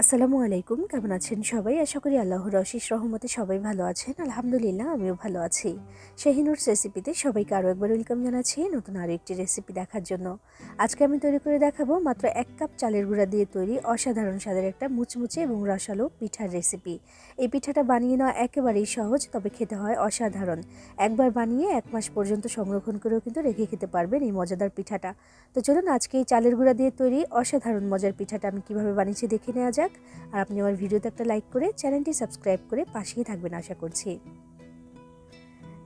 আসসালামু আলাইকুম, কেমন আছেন সবাই? আশা করি আল্লাহর অশেষ রহমতে সবাই ভালো আছেন। আলহামদুলিল্লাহ, আমিও ভালো আছি। শাহিনুর রেসিপিতে সবাইকে আরও একবার ওয়েলকাম জানাচ্ছি নতুন আরও একটি রেসিপি দেখার জন্য। আজকে আমি তৈরি করে দেখাবো মাত্র এক কাপ চালের গুঁড়া দিয়ে তৈরি অসাধারণ স্বাদের একটা মুচমুচে এবং রসালো পিঠার রেসিপি এই পিঠাটা বানিয়ে নেওয়া একেবারেই সহজ, তবে খেতে হয় অসাধারণ। একবার বানিয়ে এক মাস পর্যন্ত সংরক্ষণ করেও কিন্তু রেখে খেতে পারবেন এই মজাদার পিঠাটা। তো চলুন আজকে এই চালের গুঁড়া দিয়ে তৈরি অসাধারণ মজার পিঠাটা আমি কীভাবে বানিয়েছি দেখে নেওয়া যাক, আর আপনি আমার ভিডিওতে একটা লাইক করে চ্যানেলটি সাবস্ক্রাইব করে পাশেই থাকবেন আশা করছি।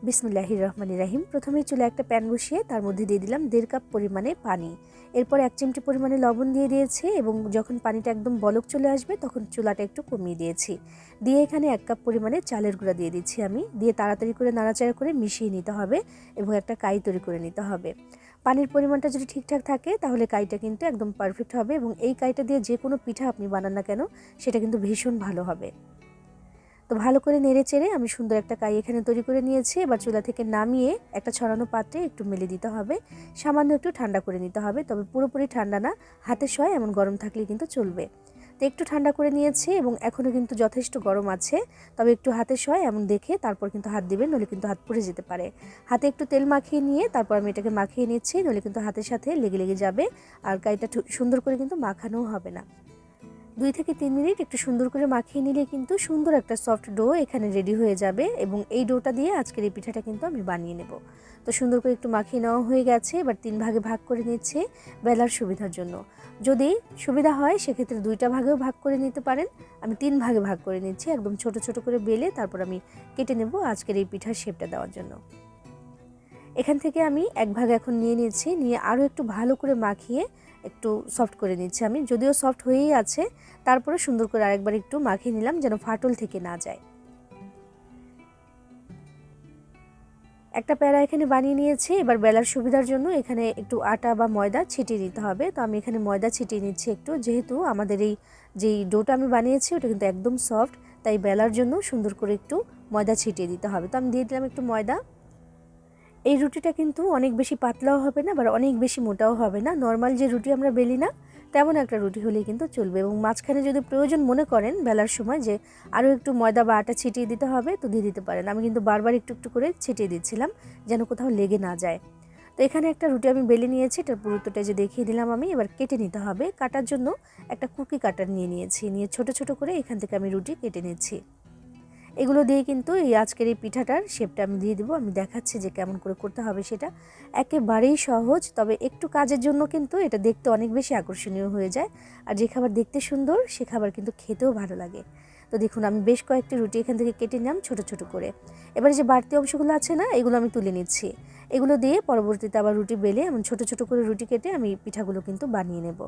বিসমুল্লাহির রহমান রাহিম। প্রথমে চুলে একটা প্যান বসিয়ে তার মধ্যে দিয়ে দিলাম দেড় কাপ পরিমাণে পানি। এরপর এক চিমটি পরিমাণে লবণ দিয়ে দিয়েছি এবং যখন পানিটা একদম বলক চলে আসবে তখন চুলাটা একটু কমিয়ে দিয়েছি। দিয়ে এখানে এক কাপ পরিমাণে চালের গুঁড়া দিয়ে দিচ্ছি আমি। দিয়ে তাড়াতাড়ি করে নাড়াচাড়া করে মিশিয়ে নিতে হবে এবং একটা কাই তৈরি করে নিতে হবে। পানির পরিমাণটা যদি ঠিকঠাক থাকে, তাহলে কাইটা কিন্তু একদম পারফেক্ট হবে এবং এই কাইটা দিয়ে যে কোনো পিঠা আপনি বানান না কেন, সেটা কিন্তু ভীষণ ভালো হবে। তো ভালো করে নেড়ে চেড়ে আমি সুন্দর একটা কাই এখানে তৈরি করে নিয়েছি। এবার চুলা থেকে নামিয়ে একটা ছড়ানো পাত্রে একটু মেলে দিতে হবে। সামান্য একটু ঠান্ডা করে নিতে হবে, তবে পুরোপুরি ঠান্ডা না, হাতে সয় এমন গরম থাকলে কিন্তু চলবে। তো একটু ঠান্ডা করে নিয়েছি এবং এখনও কিন্তু যথেষ্ট গরম আছে। তবে একটু হাতে সয় এমন দেখে তারপর কিন্তু হাত দিবেন নলে কিন্তু হাত পুড়ে যেতে পারে। হাতে একটু তেল মাখিয়ে নিয়ে তারপর আমি এটাকে মাখিয়ে নিচ্ছি নলে কিন্তু হাতের সাথে লেগে লেগে যাবে। আর গাড়িটা সুন্দর করে কিন্তু মাখানোও হবে না। দুই থেকে তিন মিনিট একটু সুন্দর করে মাখিয়ে নিলে কিন্তু সুন্দর একটা সফট ডো এখানে রেডি হয়ে যাবে এবং এই ডোটা দিয়ে আজকের এই পিঠাটা কিন্তু আমি বানিয়ে নেব। তো সুন্দর করে একটু মাখিয়ে নেওয়া হয়ে গেছে, এবার তিন ভাগে ভাগ করে নিচ্ছে বেলার সুবিধার জন্য। যদি সুবিধা হয়, সেক্ষেত্রে দুইটা ভাগেও ভাগ করে নিতে পারেন। আমি তিন ভাগে ভাগ করে নিচ্ছি, একদম ছোট ছোট করে বেলে তারপর আমি কেটে নেব আজকের এই পিঠার শেপটা দেওয়ার জন্য। এখান থেকে আমি এক ভাগ এখন নিয়ে নিচ্ছি নিয়ে আরও একটু ভালো করে মাখিয়ে একটু সফট করে নিচ্ছি আমি। যদিও সফট হয়েই আছে, তারপরে সুন্দর করে আরেকবার একটু মাখিয়ে নিলাম যেন ফাটল থেকে না যায়। একটা প্যারা এখানে বানিয়ে নিয়েছি, এবার বেলার সুবিধার জন্য এখানে একটু আটা বা ময়দা ছিটিয়ে নিতে হবে। তো আমি এখানে ময়দা ছিটিয়ে নিচ্ছি একটু, যেহেতু আমাদের এই যেই ডোটা আমি বানিয়েছি ওটা কিন্তু একদম সফট তাই বেলার জন্য সুন্দর করে একটু ময়দা ছিটিয়ে দিতে হবে। তো আমি দিয়ে দিলাম একটু ময়দা। এই রুটিটা কিন্তু অনেক বেশি পাতলাও হবে না, আবার অনেক বেশি মোটাও হবে না। নর্মাল যে রুটি আমরা বেলি না, তেমন একটা রুটি হলেই কিন্তু চলবে। এবং মাঝখানে যদি প্রয়োজন মনে করেন বেলার সময় যে আরও একটু ময়দা বা আটা ছিটিয়ে দিতে হবে, তো দিয়ে দিতে পারেন। আমি কিন্তু বারবার একটু একটু করে ছিটিয়ে দিচ্ছিলাম, যেন কোথাও লেগে না যায়। তো এখানে একটা রুটি আমি বেলে নিয়েছি, এটার পুরুত্বটা যে দেখিয়ে দিলাম আমি, এবার কেটে নিতে হবে। কাটার জন্য একটা কুকি কাটার নিয়ে নিয়েছি, নিয়ে ছোট ছোট করে এখান থেকে আমি রুটি কেটে নিচ্ছি। এগুলো দিয়ে কিন্তু এই আজকের এই পিঠাটার শেপটা আমি দিয়ে দেবো। আমি দেখাচ্ছি যে কেমন করে করতে হবে সেটা। একেবারেই সহজ, তবে একটু কাজের জন্য কিন্তু এটা দেখতে অনেক বেশি আকর্ষণীয় হয়ে যায়। আর যে খাবার দেখতে সুন্দর, সে খাবার কিন্তু খেতেও ভালো লাগে। তো দেখুন, আমি বেশ কয়েকটি রুটি এখান থেকে কেটে নিলাম ছোট ছোট করে। এবারে যে বাড়তি অংশগুলো আছে না, এগুলো আমি তুলে নিচ্ছি। এগুলো দিয়ে পরবর্তীতে আবার রুটি বেলে এমন ছোট ছোট করে রুটি কেটে আমি পিঠাগুলো কিন্তু বানিয়ে নেব।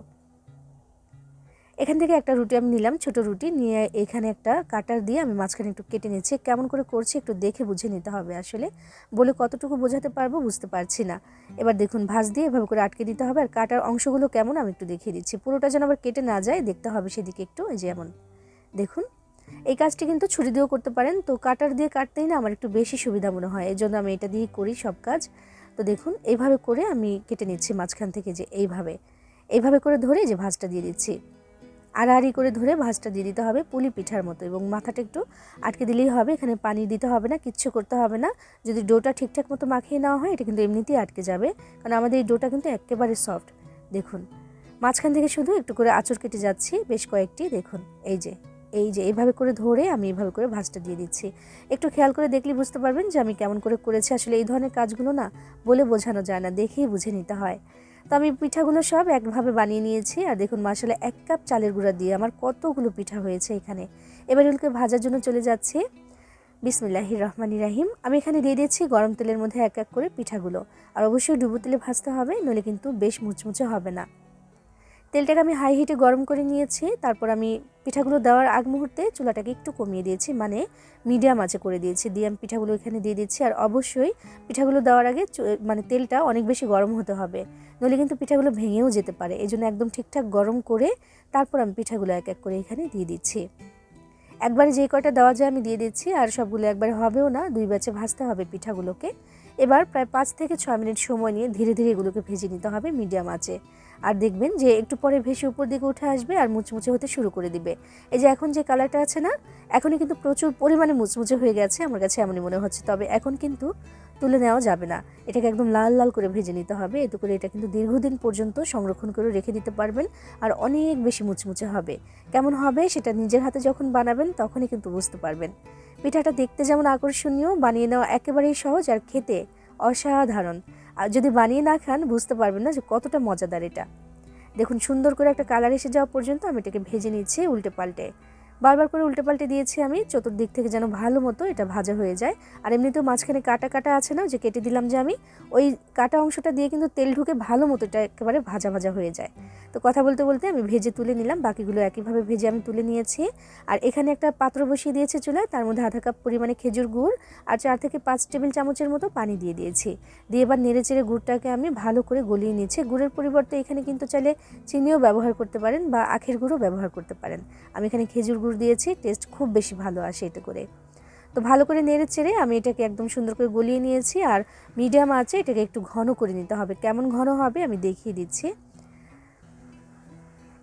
এখান থেকে একটা রুটি আমি নিলাম, ছোট রুটি। নিয়ে এখানে একটা কাটার দিয়ে আমি মাঝখানে একটু কেটে নিচ্ছি। কেমন করে করছি একটু দেখে বুঝে নিতে হবে আসলে। বলে কতটুকু বোঝাতে পারব বুঝতে পারছি না। এবার দেখুন, ভাঁজ দিয়ে এভাবে করে আটকে দিতে হবে। আর কাটার অংশগুলো কেমন আমি একটু দেখিয়ে দিচ্ছি। পুরোটা যেন আবার কেটে না যায়, দেখতে হবে সেদিকে একটু যেমন দেখুন, এই কাজটি কিন্তু ছুরি দিয়েও করতে পারেন। তো কাটার দিয়ে কাটতেই না আমার একটু বেশি সুবিধা মনে হয়। এই জন্য আমি এটা দিয়েই করি সব কাজ। তো দেখুন, এইভাবে করে আমি কেটে নিচ্ছি মাঝখান থেকে যে এইভাবে। এইভাবে করে ধরে যে ভাঁজটা দিয়ে দিচ্ছি। আড়াআড়ি করে ধরে ভাঁজটা দিয়ে দিতে হবে পুলি পিঠার মতো এবং মাথাটা একটু আটকে দিলেই হবে, এখানে পানি দিতে হবে না, কিচ্ছু করতে হবে না। যদি ডোটা ঠিকঠাক মতো মাখিয়ে নেওয়া হয়, এটা কিন্তু এমনিতেই আটকে যাবে, কারণ আমাদের এই ডোটা কিন্তু একেবারে সফট। দেখুন, মাঝখান থেকে শুধু একটু করে আঁচড় কেটে যাচ্ছি, বেশ কয়েকটি, দেখুন, এই যে। এই যে এইভাবে করে ধরে আমি এভাবে করে ভাঁজটা দিয়ে দিচ্ছি। একটু খেয়াল করে দেখলে বুঝতে পারবেন যে আমি কেমন করে করেছি। আসলে এই ধরনের কাজগুলো না বলে বোঝানো যায় না, দেখেই বুঝে নিতে হয়। তো আমি পিঠাগুলো সব একভাবে বানিয়ে নিয়েছি আর দেখুন মাসালে এক কাপ চালের গুঁড়া দিয়ে আমার কতগুলো পিঠা হয়েছে এখানে। এবার এগুলোকে ভাজার জন্য চলে যাচ্ছি। বিসমিল্লাহি রহমানি রাহিম। আমি এখানে দিয়ে দিয়েছি গরম তেলের মধ্যে এক এক করে পিঠাগুলো। আর অবশ্যই ডুবো তেলে ভাজতে হবে, নইলে কিন্তু বেশ মুচমুচে হবে না। তেলটাকে আমি হাই হিটে গরম করে নিয়েছি। তারপর আমি পিঠাগুলো দেওয়ার আগ মুহূর্তে চুলাটাকে একটু কমিয়ে দিয়েছি মানে মিডিয়াম আঁচে করে দিয়েছি। দিয়ে আমি পিঠাগুলো এখানে দিয়ে দিচ্ছি আর অবশ্যই পিঠাগুলো দেওয়ার আগে মানে তেলটা অনেক বেশি গরম হতে হবে, নইলে কিন্তু পিঠাগুলো ভেঙেও যেতে পারে। এই জন্য একদম ঠিকঠাক গরম করে তারপর আমি পিঠাগুলো এক এক করে এখানে দিয়ে দিচ্ছি। একবারে যে কয়টা দেওয়া যায় আমি দিয়ে দিচ্ছি, আর সবগুলো একবারে হবেও না, দুই ব্যাচে ভাজতে হবে পিঠাগুলোকে। এবার প্রায় পাঁচ থেকে ছয় মিনিট সময় নিয়ে ধীরে ধীরে এগুলোকে ভেজে নিতে হবে মিডিয়াম আঁচে। আর দেখবেন যে একটু পরে ভেসে উপর দিকে উঠে আসবে আর মুচমুচে হতে শুরু করে দিবে। এই যে এখন যে কালারটা আছে না, এখনই কিন্তু প্রচুর পরিমাণে মুচমুচে হয়ে গেছে আমার কাছে এমনই মনে হচ্ছে। তবে এখন কিন্তু তুলে নেওয়া যাবে না। এটাকে একদম লাল লাল করে ভেজে নিতে হবে। এতে করে এটা কিন্তু দীর্ঘদিন পর্যন্ত সংরক্ষণ করে রেখে দিতে পারবেন আর অনেক বেশি মুচমুচে হবে। কেমন হবে সেটা নিজের হাতে যখন বানাবেন তখনই কিন্তু বুঝতে পারবেন। পিঠাটা দেখতে যেমন আকর্ষণীয়, বানিয়ে নেওয়া একেবারেই সহজ আর খেতে অসাধারণ। আর যদি বানিয়ে না খান, বুঝতে পারবেন না যে কতটা মজাদার এটা। দেখুন, সুন্দর করে একটা কালার এসে যাওয়া পর্যন্ত আমি এটাকে ভেজে নিচ্ছি উল্টে পাল্টে। বারবার করে উল্টে পাল্টে দিয়েছি আমি, চতুর্দিক থেকে যেন ভালো মতো এটা ভাজা হয়ে যায়। আর এমনিতেও মাঝখানে কাটা কাটা আছে না যে কেটে দিলাম যে আমি, ওই কাটা অংশটা দিয়ে কিন্তু তেল ঢুকে ভালো মতো এটা একেবারে ভাজা ভাজা হয়ে যায়। তো কথা বলতে বলতে আমি ভেজে তুলে নিলাম, বাকিগুলো একইভাবে ভেজে আমি তুলে নিয়েছি। আর এখানে একটা পাত্র বসিয়ে দিয়েছে চুলায়, তার মধ্যে আধা কাপ পরিমাণে খেজুর গুড় আর চার থেকে পাঁচ টেবিল চামচের মতো পানি দিয়ে দিয়েছি। দিয়ে এবার নেড়ে চেড়ে গুড়টাকে আমি ভালো করে গলিয়ে নিয়েছি গুড়ের পরিবর্তে এখানে কিন্তু চাইলে চিনিও ব্যবহার করতে পারেন বা আখের গুঁড়ও ব্যবহার করতে পারেন। আমি এখানে খেজুর দিয়েছি টেস্ট খুব বেশি ভালো আসে এতে করে। তো ভালো করে নেড়ে চেড়ে আমি এটাকে একদম সুন্দর করে গলিয়ে নিয়েছি আর মিডিয়াম আছে এটাকে একটু ঘন করে নিতে হবে। কেমন ঘন হবে আমি দেখিয়ে দিচ্ছি।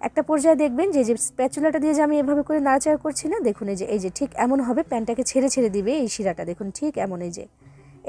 একটা পর্যায়ে দেখবেন যে যে স্প্যাচুলাটা দিয়ে যে আমি এভাবে করে নাড়াচাড়া করছি না, দেখুন এই যে এই যে ঠিক এমন হবে, প্যানটাকে ছেড়ে ছেড়ে দিবে এই শিরাটা। দেখুন ঠিক এমন এই যে।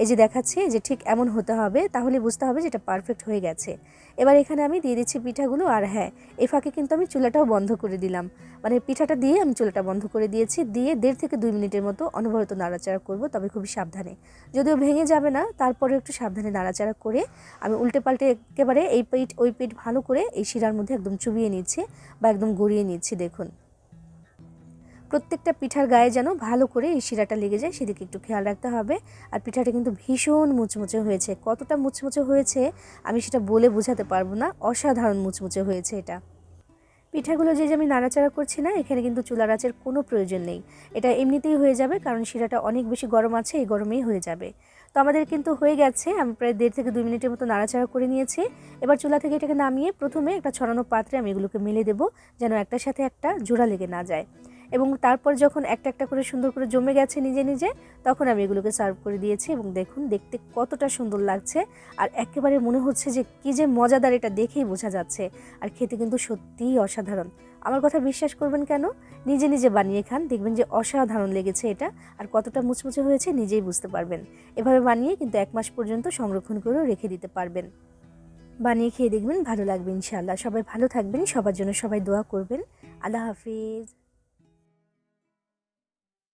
এই যে দেখাচ্ছি যে ঠিক এমন হতে হবে, তাহলে বুঝতে হবে যে এটা পারফেক্ট হয়ে গেছে। এবার এখানে আমি দিয়ে দিচ্ছি পিঠাগুলো, আর হ্যাঁ এই ফাঁকে কিন্তু আমি চুলাটাও বন্ধ করে দিলাম। মানে পিঠাটা দিয়ে আমি চুলাটা বন্ধ করে দিয়েছি, দিয়ে দেড় থেকে দুই মিনিটের মতো অনবরত নাড়াচাড়া করব, তবে খুবই সাবধানে। যদিও ভেঙে যাবে না তারপরে একটু সাবধানে নাড়াচাড়া করে আমি উল্টে পাল্টে একেবারে এই পিঠ, ওই পিঠ ভালো করে এই শিরার মধ্যে একদম চুবিয়ে নিচ্ছি বা একদম গড়িয়ে নিচ্ছি, দেখুন। প্রত্যেকটা পিঠার গায়ে যেন ভালো করে এই শিরাটা লেগে যায়, সেদিকে একটু খেয়াল রাখতে হবে। আর পিঠাটা কিন্তু ভীষণ মুচমুচে হয়েছে। কতটা মুচমুচে হয়েছে, আমি সেটা বলে বোঝাতে পারব না। অসাধারণ মুচমুচে হয়েছে এটা। পিঠাগুলো যে যে আমি নাড়াচাড়া করছি না, এখানে কিন্তু চুলার আঁচের কোনো প্রয়োজন নেই। এটা এমনিতেই হয়ে যাবে, কারণ শিরাটা অনেক বেশি গরম আছে, এই গরমেই হয়ে যাবে। তো আমাদের কিন্তু হয়ে গেছে, আমি প্রায় দেড় থেকে দুই মিনিটের মতো নাড়াচাড়া করে নিয়েছি। এবার চুলা থেকে এটাকে নামিয়ে প্রথমে একটা ছড়ানো পাত্রে আমি এগুলোকে মেলে দেবো, যেন একটার সাথে একটা জোড়া লেগে না যায়। এবং তারপর যখন একটা একটা করে সুন্দর করে জমে গেছে নিজে নিজে, তখন আমি এগুলোকে সার্ভ করে দিয়েছি এবং দেখুন, দেখতে কতটা সুন্দর লাগছে। আর একেবারে মনে হচ্ছে যে কী যে মজাদার এটা দেখেই বোঝা যাচ্ছে। আর খেতে কিন্তু সত্যিই অসাধারণ। আমার কথা বিশ্বাস করবেন কেন? নিজে নিজে বানিয়ে খান, দেখবেন যে অসাধারণ লেগেছে এটা। আর কতটা মুচমুচে হয়েছে নিজেই বুঝতে পারবেন। এভাবে বানিয়ে কিন্তু এক মাস পর্যন্ত সংরক্ষণ করেও রেখে দিতে পারবেন। বানিয়ে খেয়ে দেখবেন ভালো লাগবে ইনশাআল্লাহ। সবাই ভালো থাকবেন, সবার জন্য সবাই দোয়া করবেন। আল্লাহ হাফিজ।